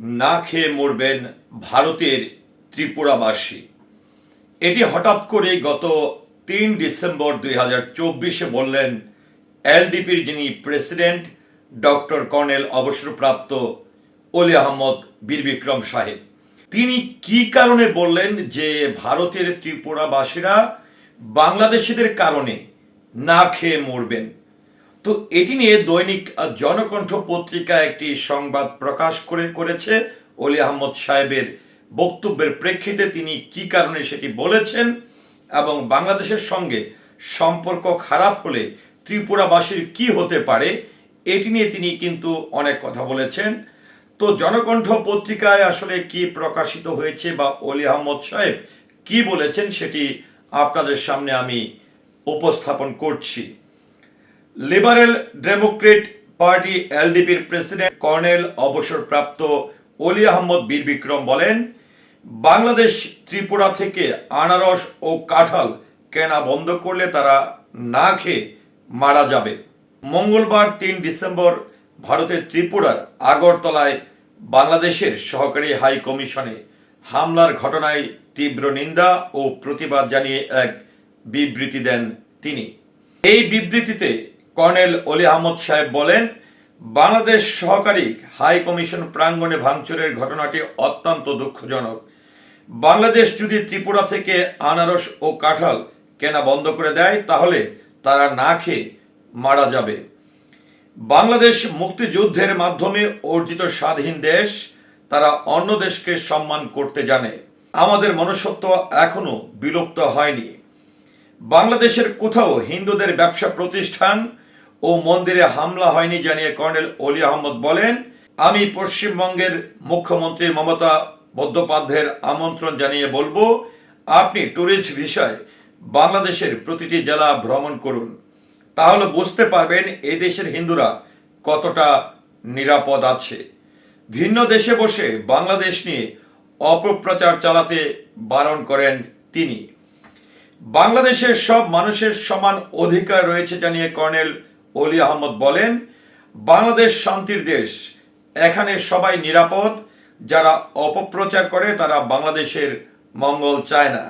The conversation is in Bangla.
না খেয়ে মরবেন ভারতের ত্রিপুরাবাসী। এটি হঠাৎ করে গত তিন ডিসেম্বর দুই হাজার চব্বিশে বললেন এলডিপির যিনি প্রেসিডেন্ট, ডক্টর কর্নেল অবসরপ্রাপ্ত অলি আহমদ বীর বিক্রম সাহেব। তিনি কি কারণে বললেন যে ভারতের ত্রিপুরাবাসীরা বাংলাদেশিদের কারণে না খেয়ে মরবেন? তো এটি নিয়ে দৈনিক জনকণ্ঠ পত্রিকা একটি সংবাদ প্রকাশ করে, করেছে। অলি আহমদ সাহেবের বক্তব্যের প্রেক্ষিতে তিনি কি কারণে সেটি বলেছেন এবং বাংলাদেশের সঙ্গে সম্পর্ক খারাপ হলে ত্রিপুরাবাসীর কি হতে পারে, এটি নিয়ে তিনি কিন্তু অনেক কথা বলেছেন। তো জনকণ্ঠ পত্রিকায় আসলে কি প্রকাশিত হয়েছে বা অলি আহমদ সাহেব কি বলেছেন সেটি আপনাদের সামনে আমি উপস্থাপন করছি। লিবারেল ডেমোক্রেট পার্টি এলডিপির প্রেসিডেন্ট কর্নেল অবসরপ্রাপ্ত অলি আহমদ বীর বিক্রম বলেন, বাংলাদেশ ত্রিপুরা থেকে আনারস ও কাঁঠাল কেনা বন্ধ করলে তারা না খেয়ে মারা যাবে। মঙ্গলবার তিন ডিসেম্বর ভারতের ত্রিপুরার আগরতলায় বাংলাদেশের সহকারী হাই কমিশনে হামলার ঘটনায় তীব্র নিন্দা ও প্রতিবাদ জানিয়ে এক বিবৃতি দেন তিনি। এই বিবৃতিতে কর্নেল অলি আহমদ সাহেব বলেন, বাংলাদেশ সহকারী হাই কমিশন প্রাঙ্গণে ভাঙচুরের ঘটনাটি অত্যন্ত দুঃখজনক। বাংলাদেশ যদি ত্রিপুরা থেকে আনারস ও কাঁঠাল কেনা বন্ধ করে দেয়, তাহলে তারা না খেয়ে মারা যাবে। বাংলাদেশ মুক্তিযুদ্ধের মাধ্যমে অর্জিত স্বাধীন দেশ, তারা অন্য দেশকে সম্মান করতে জানে। আমাদের মনুষ্যত্ব এখনও বিলুপ্ত হয়নি। বাংলাদেশের কোথাও হিন্দুদের ব্যবসা প্রতিষ্ঠান ও মন্দিরে হামলা হয়নি জানিয়ে কর্নেল অলি আহমদ বলেন, আমি পশ্চিমবঙ্গের মুখ্যমন্ত্রী মমতা বন্দ্যোপাধ্যায়ের আমন্ত্রণ জানিয়ে বলব, আপনি ট্যুরিস্ট ভিসায় বাংলাদেশের প্রতিটি জেলা ভ্রমণ করুন। তাহলে বুঝতে পারবেন এই দেশের হিন্দুরা কতটা নিরাপদ আছে। ভিন্ন দেশে বসে বাংলাদেশ নিয়ে অপপ্রচার চালাতে বারণ করেন তিনি। বাংলাদেশের সব মানুষের সমান অধিকার রয়েছে জানিয়ে কর্নেল অলি আহমদ বলেন, বাংলাদেশ শান্তির দেশ। এখানে সবাই নিরাপদ, যারা অপপ্রচার করে তারা বাংলাদেশের মঙ্গল চায় না।